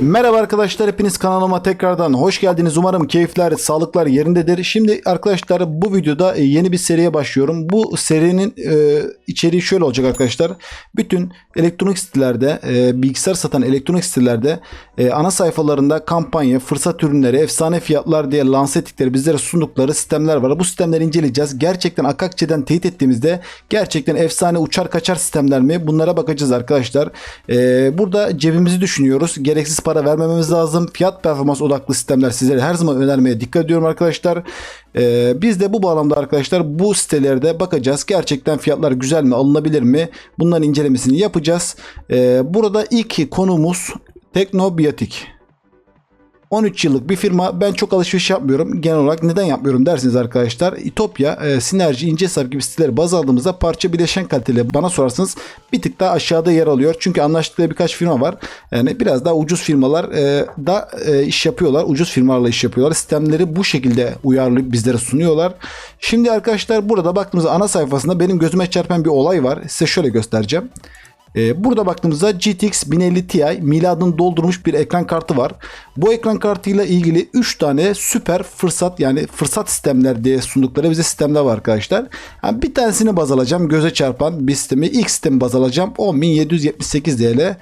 Merhaba arkadaşlar hepiniz kanalıma tekrardan hoş geldiniz. Umarım keyifler, sağlıklar yerindedir. Şimdi arkadaşlar bu videoda e, yeni bir seriye başlıyorum. Bu serinin e, içeriği şöyle olacak arkadaşlar. Bütün elektronik sitelerde, e, bilgisayar satan elektronik sitelerde e, ana sayfalarında kampanya, fırsat ürünleri, efsane fiyatlar diye lanse ettikleri bizlere sundukları sistemler var. Bu sistemleri inceleyeceğiz. Gerçekten Akakçe'den teyit ettiğimizde gerçekten efsane uçar kaçar sistemler mi? Bunlara bakacağız arkadaşlar. E, burada cebimizi düşünüyoruz. Gereksiz para vermememiz lazım. Fiyat performans odaklı sistemler sizlere her zaman önermeye dikkat ediyorum arkadaşlar. Ee, biz de bu bağlamda arkadaşlar bu sitelerde bakacağız. Gerçekten fiyatlar güzel mi alınabilir mi? Bunların incelemesini yapacağız. Ee, burada ilk konumuz Teknobiyotik. 13 yıllık bir firma. Ben çok alışveriş yapmıyorum. Genel olarak neden yapmıyorum dersiniz arkadaşlar. İtopya, e, Sinerji, İncesap gibi siteleri baz aldığımızda parça bileşen kaliteli bana sorarsanız bir tık daha aşağıda yer alıyor. Çünkü anlaştıkları birkaç firma var. Yani biraz daha ucuz firmalar e, da e, iş yapıyorlar. Ucuz firmalarla iş yapıyorlar. Sistemleri bu şekilde uyarlayıp bizlere sunuyorlar. Şimdi arkadaşlar burada baktığımızda ana sayfasında benim gözüme çarpan bir olay var. Size şöyle göstereceğim. Ee, Burada baktığımızda GTX 1050 Ti miladını doldurmuş bir ekran kartı var. Bu ekran kartıyla ilgili 3 tane süper fırsat yani fırsat sistemler diye sundukları bize sistemler var arkadaşlar. Yani bir tanesini baz alacağım. Göze çarpan bir sistemi. ilk sistemi baz alacağım. 10.778 TL.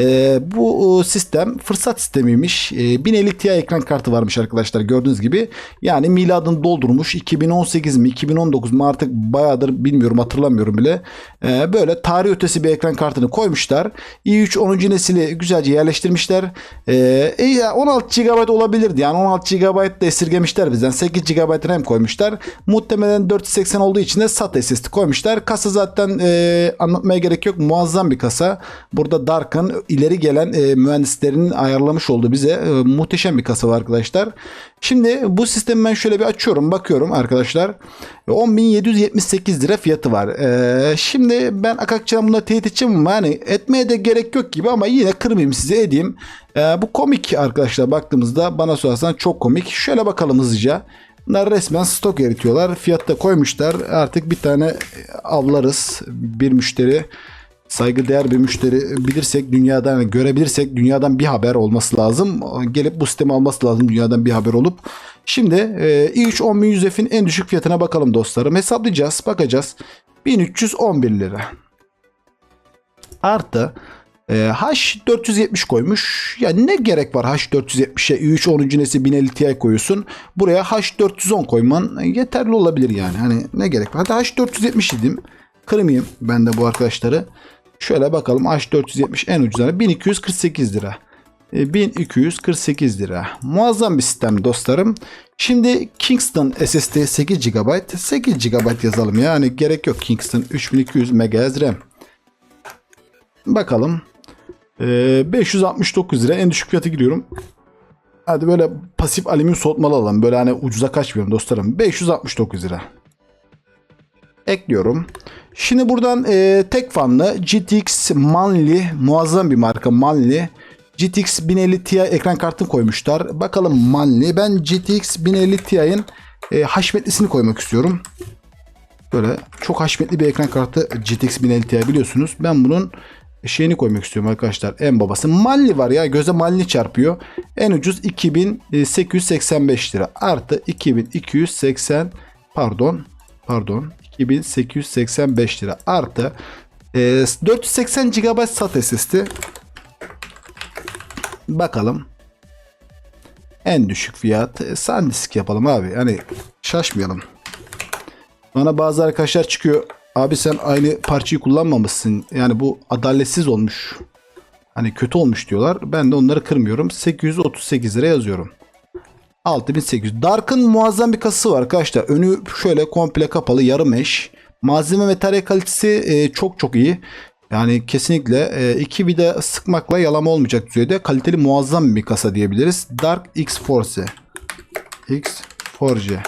Ee, bu e, sistem fırsat sistemiymiş. Ee, 1050 Ti ekran kartı varmış arkadaşlar gördüğünüz gibi. Yani miladını doldurmuş. 2018 mi 2019 mu artık bayağıdır bilmiyorum hatırlamıyorum bile. Ee, böyle tarih ötesi bir ekran kartını koymuşlar. i3 10. nesili güzelce yerleştirmişler. Ee, e, 16 GB olabilirdi. Yani 16 GB da esirgemişler bizden. 8 GB RAM koymuşlar. Muhtemelen 480 olduğu için de SATA SSD koymuşlar. Kasa zaten e, anlatmaya gerek yok. Muazzam bir kasa. Burada Dark'ın ileri gelen e, mühendislerin ayarlamış olduğu bize e, muhteşem bir kasa var arkadaşlar. Şimdi bu sistemi ben şöyle bir açıyorum. Bakıyorum arkadaşlar. 10.778 lira fiyatı var. E, şimdi ben Akakçı'dan buna teyit edeceğim ama yani etmeye de gerek yok gibi ama yine kırmayayım size edeyim. E, bu komik arkadaşlar baktığımızda bana sorarsan çok komik. Şöyle bakalım hızlıca. Bunlar resmen stok eritiyorlar. Fiyatta koymuşlar. Artık bir tane avlarız. Bir müşteri saygıdeğer bir müşteri bilirsek dünyadan yani görebilirsek dünyadan bir haber olması lazım. Gelip bu sistemi alması lazım dünyadan bir haber olup. Şimdi e, i3 10100F'in en düşük fiyatına bakalım dostlarım. Hesaplayacağız, bakacağız. 1311 lira. Artı e, H470 koymuş. Ya ne gerek var H470'e i3 10. nesil 1050 Ti koyuyorsun. Buraya H410 koyman yeterli olabilir yani. Hani ne gerek var? Hadi H470 dedim. Kırmayayım ben de bu arkadaşları. Şöyle bakalım H470 en ucuzları 1248 lira. E, 1248 lira. Muazzam bir sistem dostlarım. Şimdi Kingston SSD 8 GB. 8 GB yazalım ya. Yani gerek yok Kingston 3200 MHz RAM. Bakalım. E, 569 lira en düşük fiyatı giriyorum. Hadi böyle pasif alüminyum soğutmalı alalım. Böyle hani ucuza kaçmıyorum dostlarım. 569 lira. Ekliyorum. Şimdi buradan e, tek fanlı GTX Manly muazzam bir marka Manly. GTX 1050 Ti ekran kartını koymuşlar. Bakalım Manly. Ben GTX 1050 Ti'nin e, haşmetlisini koymak istiyorum. Böyle çok haşmetli bir ekran kartı GTX 1050 Ti biliyorsunuz. Ben bunun şeyini koymak istiyorum arkadaşlar. En babası. Manly var ya. Göze Manly çarpıyor. En ucuz 2885 lira. Artı 2280 pardon pardon 2885 lira. Artı e, 480 GB SATA SSD bakalım. En düşük fiyat e, SanDisk yapalım abi. Hani şaşmayalım. Bana bazı arkadaşlar çıkıyor. Abi sen aynı parçayı kullanmamışsın. Yani bu adaletsiz olmuş. Hani kötü olmuş diyorlar. Ben de onları kırmıyorum. 838 lira yazıyorum 6800. Dark'ın muazzam bir kasası var arkadaşlar. Önü şöyle komple kapalı yarım eş. Malzeme materyal kalitesi e, çok çok iyi. Yani kesinlikle e, iki vida sıkmakla yalama olmayacak düzeyde kaliteli muazzam bir kasa diyebiliriz. Dark X Force. X Force.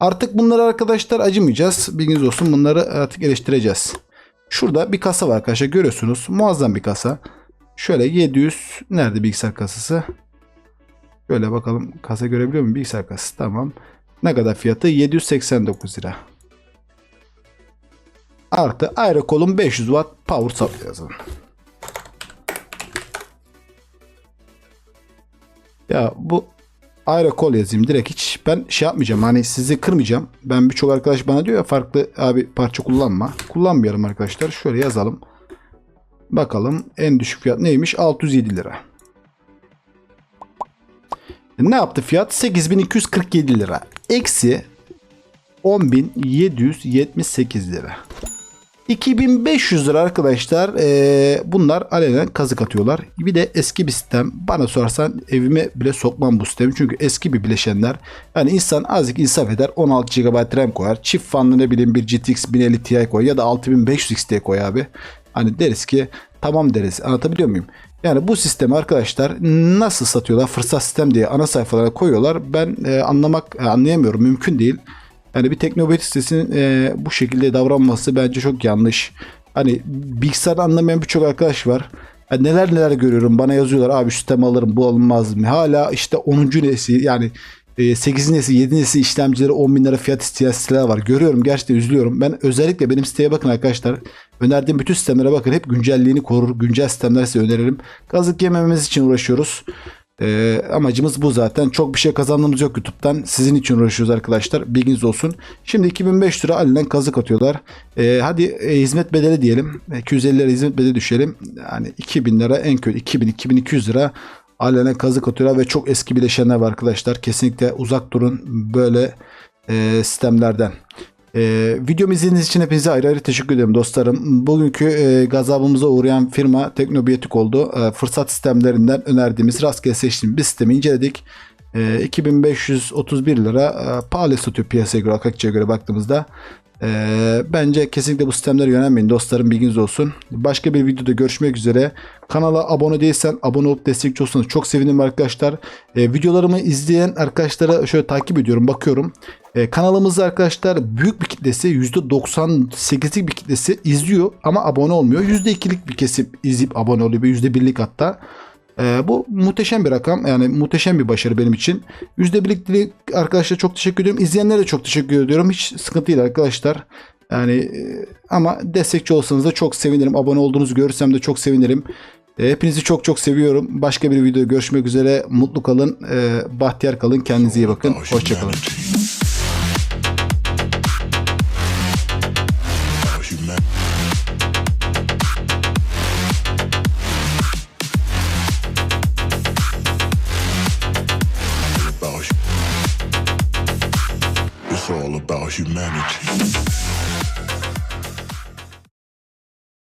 Artık bunları arkadaşlar acımayacağız. Bilginiz olsun bunları artık eleştireceğiz. Şurada bir kasa var arkadaşlar görüyorsunuz. Muazzam bir kasa. Şöyle 700 nerede bilgisayar kasası? Şöyle bakalım kasa görebiliyor muyum? Bilgisayar kasası tamam. Ne kadar fiyatı? 789 lira. Artı ayrı kolum 500 watt power supply yazalım. Ya bu aerokol yazayım direkt hiç ben şey yapmayacağım hani sizi kırmayacağım. Ben birçok arkadaş bana diyor ya farklı abi parça kullanma. Kullanmayalım arkadaşlar. Şöyle yazalım. Bakalım en düşük fiyat neymiş? 607 lira. Ne yaptı fiyat? 8247 lira. Eksi 10778 lira. 2500 lira arkadaşlar. Ee, bunlar alenen kazık atıyorlar. Bir de eski bir sistem. Bana sorarsan evime bile sokmam bu sistemi. Çünkü eski bir bileşenler. Yani insan azıcık insaf eder. 16 GB RAM koyar. Çift fanlı ne bileyim bir GTX 1050 Ti koy ya da 6500 XT koy abi. Hani deriz ki tamam deriz. Anlatabiliyor muyum? Yani bu sistemi arkadaşlar nasıl satıyorlar? Fırsat sistem diye ana sayfalara koyuyorlar. Ben e, anlamak e, anlayamıyorum. Mümkün değil. Yani bir teknoloji sitesinin e, bu şekilde davranması bence çok yanlış. Hani bilgisayar anlamayan birçok arkadaş var. Yani neler neler görüyorum. Bana yazıyorlar abi sistem alırım bu alınmaz mı? Hala işte 10. nesil yani 8 nesil 7 nesil işlemcileri 10 bin lira fiyat isteyen siteler var. Görüyorum gerçekten üzülüyorum. Ben özellikle benim siteye bakın arkadaşlar. Önerdiğim bütün sistemlere bakın. Hep güncelliğini korur. Güncel sistemler size öneririm. Kazık yemememiz için uğraşıyoruz. Ee, amacımız bu zaten. Çok bir şey kazandığımız yok YouTube'dan. Sizin için uğraşıyoruz arkadaşlar. Bilginiz olsun. Şimdi 2005 lira alinden kazık atıyorlar. Ee, hadi e, hizmet bedeli diyelim. 250 lira hizmet bedeli düşelim. Yani 2000 lira en kötü 2000-2200 lira alenen kazık atıyorlar ve çok eski bileşenler var arkadaşlar. Kesinlikle uzak durun böyle e, sistemlerden. Ee, videomu izlediğiniz için hepinize ayrı ayrı teşekkür ederim dostlarım. Bugünkü e, gazabımıza uğrayan firma Teknobiyotik oldu. E, fırsat sistemlerinden önerdiğimiz rastgele seçtiğimiz bir sistemi inceledik. E, 2531 lira e, pahalı satıyor piyasaya göre, Akakçı'ya göre baktığımızda. E, bence kesinlikle bu sistemlere yönelmeyin dostlarım bilginiz olsun. Başka bir videoda görüşmek üzere. Kanala abone değilsen abone olup destekçi olsanız çok sevinirim arkadaşlar. E, videolarımı izleyen arkadaşlara şöyle takip ediyorum bakıyorum. E, kanalımızda arkadaşlar büyük bir kitlesi %98'lik bir kitlesi izliyor ama abone olmuyor. %2'lik bir kesim izleyip abone oluyor. %1'lik hatta. E, bu muhteşem bir rakam. Yani muhteşem bir başarı benim için. %1'lik arkadaşlar çok teşekkür ediyorum. İzleyenlere de çok teşekkür ediyorum. Hiç sıkıntı değil arkadaşlar. Yani e, ama destekçi olsanız da çok sevinirim. Abone olduğunuzu görürsem de çok sevinirim. E, Hepinizi çok çok seviyorum. Başka bir videoda görüşmek üzere. Mutlu kalın, e, bahtiyar kalın. Kendinize iyi bakın. Hoşçakalın. Humanity.